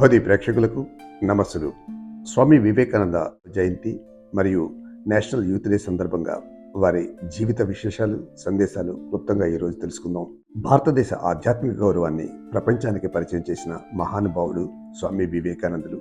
భోధి ప్రేక్షకులకు నమస్సులు. స్వామి వివేకానంద జయంతి మరియు national youth day సందర్భంగా వారి జీవిత విశేషాలు సందేశాలు క్లుప్తంగా ఈరోజు తెలుసుకుందాం. భారతదేశ ఆధ్యాత్మిక గౌరవాన్ని ప్రపంచానికి పరిచయం చేసిన మహానుభావుడు స్వామి వివేకానందులు.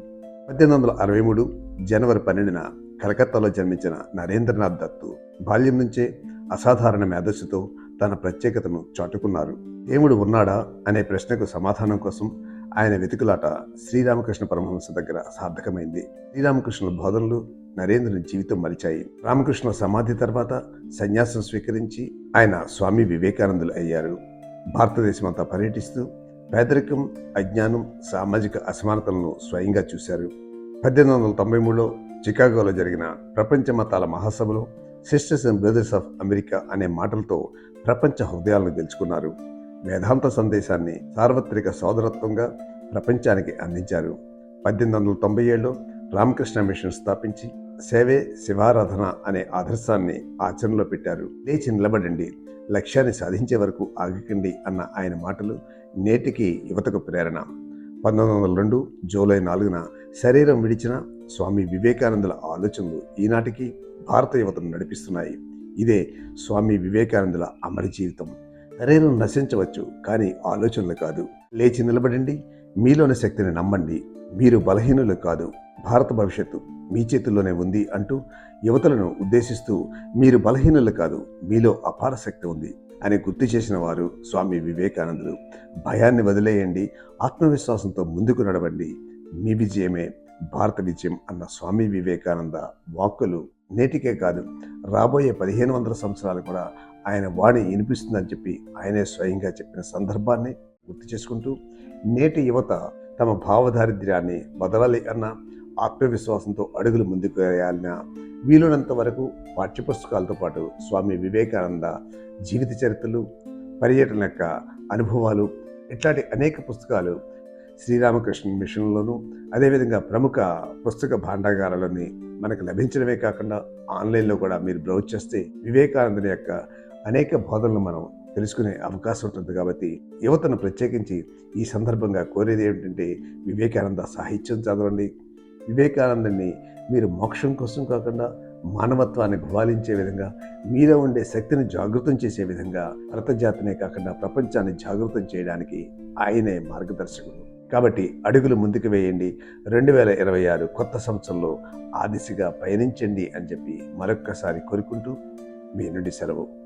పద్దెనిమిది వందల అరవై మూడు జనవరి పన్నెండున కలకత్తాలో జన్మించిన నరేంద్రనాథ్ దత్తు బాల్యం నుంచే అసాధారణ మేధస్సుతో తన ప్రత్యేకతను చాటుకున్నారు. దేవుడు ఉన్నాడా? అనే ప్రశ్నకు సమాధానం కోసం ఆయన వెతుకులాట శ్రీరామకృష్ణ పరమహంస దగ్గర సార్థకమైంది. శ్రీరామకృష్ణుల బోధనలు నరేంద్రుని జీవితం మలిచాయి రామకృష్ణ సమాధి తర్వాత సన్యాసం స్వీకరించి ఆయన స్వామి వివేకానందులు అయ్యారు. భారతదేశమంతా పర్యటిస్తూ పేదరికం అజ్ఞానం సామాజిక అసమానతలను స్వయంగా చూశారు. పద్దెనిమిది వందల తొంభై మూడులో చికాగోలో జరిగిన ప్రపంచ మతాల మహాసభలో sisters and brothers of America అనే మాటలతో ప్రపంచ హృదయాలను గెలుచుకున్నారు. వేదాంత సందేశాన్ని సార్వత్రిక సోదరత్వంగా ప్రపంచానికి అందించారు. పద్దెనిమిది వందల తొంభై ఏడులో రామకృష్ణ మిషన్ స్థాపించి సేవే శివారాధన అనే ఆదర్శాన్ని ఆచరణలో పెట్టారు. లేచి నిలబడండి లక్ష్యాన్ని సాధించే వరకు ఆగకండి అన్న ఆయన మాటలు నేటికి యువతకు ప్రేరణ. పంతొమ్మిది వందల రెండు జూలై నాలుగున శరీరం విడిచిన స్వామి వివేకానందుల ఆలోచనలు ఈనాటికి భారత యువతను నడిపిస్తున్నాయి. ఇదే స్వామి వివేకానందుల అమర జీవితం శరీరం నశించవచ్చు కానీ ఆలోచనలు కాదు. లేచి నిలబడండి. మీలోని శక్తిని నమ్మండి. మీరు బలహీనులు కాదు. భారత భవిష్యత్తు మీ చేతుల్లోనే ఉంది అంటూ యువతలను ఉద్దేశిస్తూ మీరు బలహీనులు కాదు మీలో అపార శక్తి ఉంది అని గుర్తు చేసిన వారు స్వామి వివేకానందులు. భయాన్ని వదిలేయండి. ఆత్మవిశ్వాసంతో ముందుకు నడవండి. మీ విజయమే భారత విజయం అన్న స్వామి వివేకానంద వాక్కులు నేటికే కాదు రాబోయే పదిహేను వందల సంవత్సరాలు కూడా ఆయన వాణి వినిపిస్తుందని చెప్పి ఆయనే స్వయంగా చెప్పిన సందర్భాన్ని గుర్తు చేసుకుంటూ నేటి యువత తమ భావదారిద్ర్యాన్ని వదలాలి అన్న ఆత్మవిశ్వాసంతో అడుగులు ముందుకు వేయాలన్న వీలునంత వరకు పాఠ్యపుస్తకాలతో పాటు స్వామి వివేకానంద జీవిత చరిత్రలు పర్యటన యొక్క అనుభవాలు ఇట్లాంటి అనేక పుస్తకాలు శ్రీరామకృష్ణ మిషన్లోను అదేవిధంగా ప్రముఖ పుస్తక భాండాగారాలని మనకు లభించడమే కాకుండా ఆన్లైన్లో కూడా మీరు బ్రౌజ్ చేస్తే వివేకానందుని యొక్క అనేక బోధనలు మనం తెలుసుకునే అవకాశం ఉంటుంది కాబట్టి యువతను ప్రత్యేకించి ఈ సందర్భంగా కోరేది ఏమిటంటే వివేకానంద సాహిత్యం చదవండి. వివేకానందని మీరు మోక్షం కోసం కాకుండా మానవత్వాన్ని గువాలించే విధంగా మీలో ఉండే శక్తిని జాగృతం చేసే విధంగా భరత జాతినే కాకుండా ప్రపంచాన్ని జాగృతం చేయడానికి ఆయనే మార్గదర్శకుడు. కాబట్టి అడుగులు ముందుకు వేయండి. రెండు వేల ఇరవై ఆరు కొత్త సంవత్సరంలో ఆ దిశగా పయనించండి అని చెప్పి మరొక్కసారి కోరుకుంటూ మీ నుండి సెలవు.